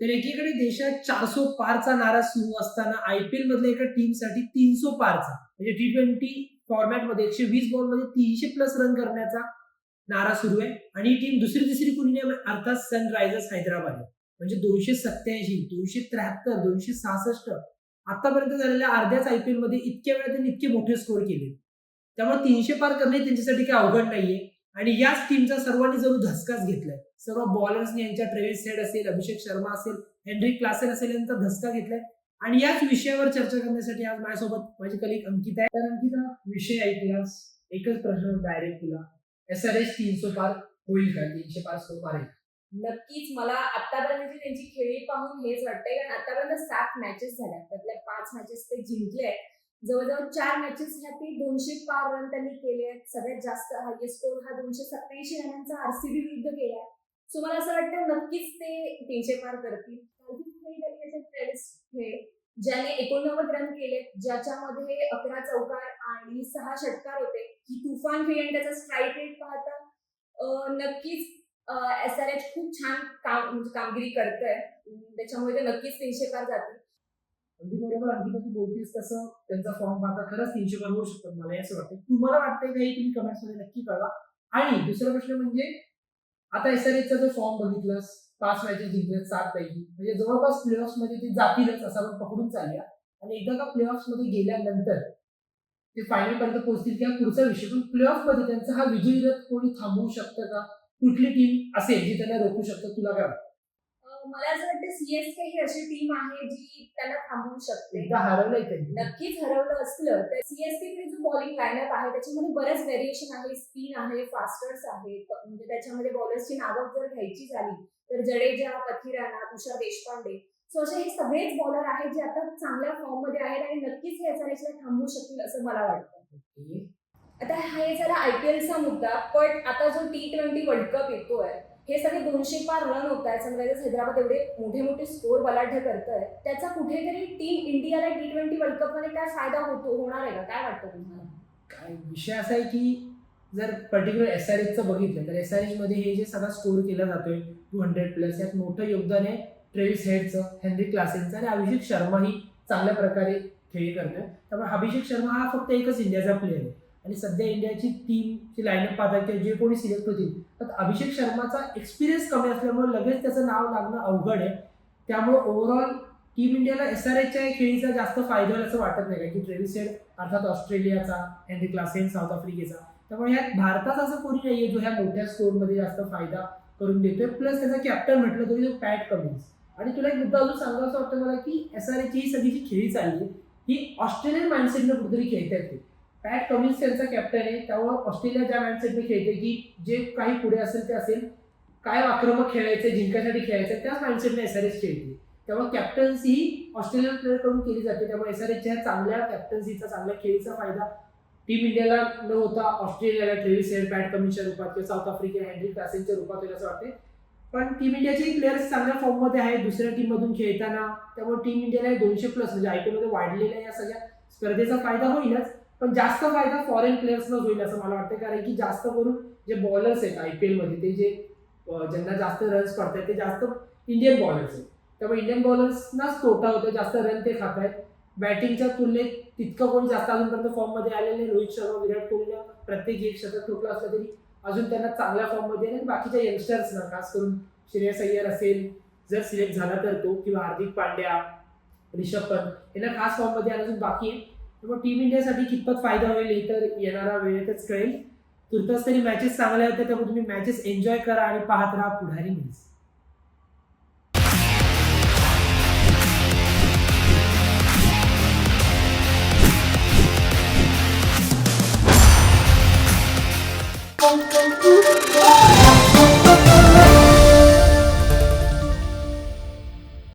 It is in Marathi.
तर एकीकडे देशात चारसो पारचा नारा सुरू असताना आय पी एल मधल्या एका टीमसाठी तीनसो पारचा म्हणजे टी ट्वेंटी फॉर्मॅटमध्ये एकशे वीस बॉलमध्ये तीनशे प्लस रन करण्याचा नारा सुरू आहे. आणि ही टीम दुसरी तिसरी कुणी नाही अर्थात सनरायझर्स हैदराबाद आहे. म्हणजे दोनशे सत्याऐंशी दोनशे त्र्याहत्तर दोनशे सहासष्ट आतापर्यंत झालेल्या अर्ध्याच आय पी मध्ये इतक्या वेळा त्यांनी इतके मोठे स्कोर केले. त्यामुळे तीनशे पार करणे त्यांच्यासाठी काही अवघड नाहीये. आणि याच टीमचा सर्वांनी जरूर धसकाच घेतलाय. सर्व बॉलर्सनी यांच्या ट्रेविस सेड असेल अभिषेक शर्मा असेल हेनरी क्लासेन असेल यांचा धसका घेतलाय. आणि याच विषयावर चर्चा करण्यासाठी आज माझ्यासोबत माझी कलिक अंकिता आहे. तर अंकिता विषय ऐकलास? एकच प्रश्न डायरेक्ट तुला. एस आर एस तीनशे पार होईल का? तीनशे पार स्कोर मारेल नक्कीच. मला आतापर्यंतची त्यांची खेळी पाहून हेच वाटतंय कारण आतापर्यंत सात मॅचेस झाल्या. त्यातल्या पाच मॅचेस ते जिंकले आहेत. जवळजवळ चार मॅचेस ह्या दोनशे पार रन त्यांनी केले आहेत. सगळ्यात जास्त हायएस्ट स्कोर हा दोनशे सत्याऐंशी रनांचा आरसीबी विरुद्ध केला आहे सो मला असं वाटतं नक्कीच ते तीनशे पार करतील. ज्याने एकोणनव्वद रन केले ज्याच्यामध्ये अकरा चौकार आणि सहा षटकार होते. ही तुफान खेळी आणि त्याचा स्ट्राईक रेट पाहता नक्कीच एस आर एच खूप छान काम म्हणजे कामगिरी करतंय. आहे त्याच्यामुळे ते नक्कीच तीनशे पार जातील. अगदी बरोबर. अगदी तू बोलतीस तसं त्यांचा फॉर्म पाहता खरंच तीनशे पार होऊ शकतात मला असं वाटतं. तुम्हाला वाटतंय काही तुम्ही कमेंट्समध्ये नक्की कळवा? आणि दुसरा प्रश्न म्हणजे आता एस आर एचचा जो फॉर्म बघितलास पाच मॅचेस जिंकले सात पैकी. म्हणजे जवळपास प्लेऑफ्समध्ये ते जातीलच असं आपण पकडून चालूया. आणि एकदा का प्लेऑफ्समध्ये गेल्यानंतर ते फायनल पर्यंत पोहोचतील किंवा पुढचा विषय पण प्लेऑफमध्ये त्यांचा हा विजयी रथ कोणी थांबवू शकतं का? कुठली टीम असेल जी त्यांना रोखू शकतं? तुला काय वाटतं? मला असं वाटतं सीएसके ही अशी टीम आहे जी त्यांना थांबवू शकते. एकदा हरवलंय त्यांनी. नक्कीच हरवलं असलं तर सीएसके कडे जो बॉलिंग लाईनअप आहे त्याच्यामध्ये बरेच व्हेरिएशन आहे. स्पिन आहे फास्टर्स आहे प- म्हणजे त्याच्यामध्ये बॉलर्सची नावं जर घ्यायची झाली तर जडेजा पथिराणा तुषार देशपांडे. सो असे हे सगळेच बॉलर आहेत जे आता चांगल्या फॉर्ममध्ये आहेत आणि नक्कीच हे SRH ला थांबवू शकतील असं मला वाटतं. आता हे झाला आयपीएलचा मुद्दा पण आता जो टी ट्वेंटी वर्ल्ड कप येतोय हे सगळे दोनशे पार रन होत आहेत. सनरायझर्स हैदराबाद एवढे मोठे मोठे स्कोर बलाढ्य करत आहे त्याचा कुठेतरी टीम इंडियाला टी ट्वेंटी वर्ल्ड कपमध्ये काय फायदा होतो होणार आहे का? काय वाटतं तुम्हाला? काय विषय असा आहे की जर पर्टिक्युलर एस आर एचचं बघितलं तर एस आर एचमध्ये हे जे सगळा स्कोर केला जातोय टू हंड्रेड प्लस यात मोठं योगदान आहे ट्रेविस हेडचं हेनरी क्लासेनचं आणि अभिषेक शर्मा ही चांगल्या प्रकारे खेळी करतोय. त्यामुळे अभिषेक शर्मा हा फक्त एकच इंडियाचा प्लेअर आहे. आणि सध्या इंडियाची टीमची लाईनअप पाहता किंवा जे कोणी सिलेक्ट होतील तर अभिषेक शर्माचा एक्सपिरियन्स कमी असल्यामुळे लगेच त्याचं नाव लागणं अवघड आहे. त्यामुळे ओव्हरऑल टीम इंडियाला एस आर एचच्या खेळीचा जास्त फायदा होईल असं वाटत नाही की ट्रेविस हेड अर्थात ऑस्ट्रेलियाचा हेनरी क्लासेन साऊथ आफ्रिकेचा त्यामुळे ह्यात भारतात असं कोणी नाहीये जो ह्या मोठ्या स्कोरमध्ये जास्त फायदा करून देतोय. प्लस त्याचा कॅप्टन म्हटलं तरी तो पॅट कमिन्स आणि तुला एक मुद्दा अजून असं वाटतं मला की एस आर एची ही सगळी जी खेळी चालली आहे, ही ऑस्ट्रेलियन माइंडसेटनं कुठेतरी खेळता येते पॅट कमिन्स त्यांचा कॅप्टन आहे. त्यामुळे ऑस्ट्रेलिया ज्या मी खेळते की जे काही पुढे असेल ते असेल काय आक्रमक खेळायचे जिंकण्यासाठी खेळायचं त्याच माइंडसेटने एस आर एस खेळते. त्यामुळे कॅप्टन्सी ही ऑस्ट्रेलियन प्लेअरकडून केली जाते. त्यामुळे एस आर एसच्या चांगल्या कॅप्टन्सीचा चांगल्या खेळीचा फायदा टीम इंडियाला न होता ऑस्ट्रेलियाला ट्रेव्हिस हेड पॅट कमिन्सच्या रूपात किंवा साऊथ आफ्रिका हँड्री क्लासेनच्या रूपात होईल असं वाटते. पण टीम इंडियाचे प्लेयर्स चांगल्या फॉर्ममध्ये आहेत. दुसऱ्या टीम मधून खेळताना त्यामुळे टीम इंडियाला दोनशे प्लस म्हणजे आय पी एलमध्ये वाढलेल्या या सगळ्या स्पर्धेचा फायदा होईलच. पण जास्त फायदा फॉरेन प्लेयर्सनाच होईल असं मला वाटतं कारण की जास्त करून जे बॉलर्स आहेत आय पी एलमध्ये ते जे ज्यांना जास्त रन्स पडतात ते जास्त इंडियन बॉलर्स आहेत. त्यामुळे इंडियन बॉलर्सनाच तोटा होतो जास्त रन ते खात आहेत बॅटिंगच्या तुलनेत तितकं कोण जास्त अजूनपर्यंत फॉर्ममध्ये आलेले रोहित शर्मा विराट कोहलीला प्रत्येक एक शतक ठोकलं असलं तरी अजून त्यांना चांगल्या फॉर्ममध्ये आणि बाकीच्या यंगस्टर्सना खास करून श्रेयस अय्यर असेल जर सिलेक्ट झाला तर तो किंवा हार्दिक पांड्या रिषभ पंत यांना खास फॉर्ममध्ये आणून अजून बाकी तर त्यामुळे टीम इंडियासाठी कितपत फायदा होईल हे तर येणारा वेळेतच कळेल. तुर्तास तरी मॅचेस चांगल्या होत्या त्यामुळे तुम्ही मॅचेस एन्जॉय करा आणि पाहत राहा पुढारी न्यूज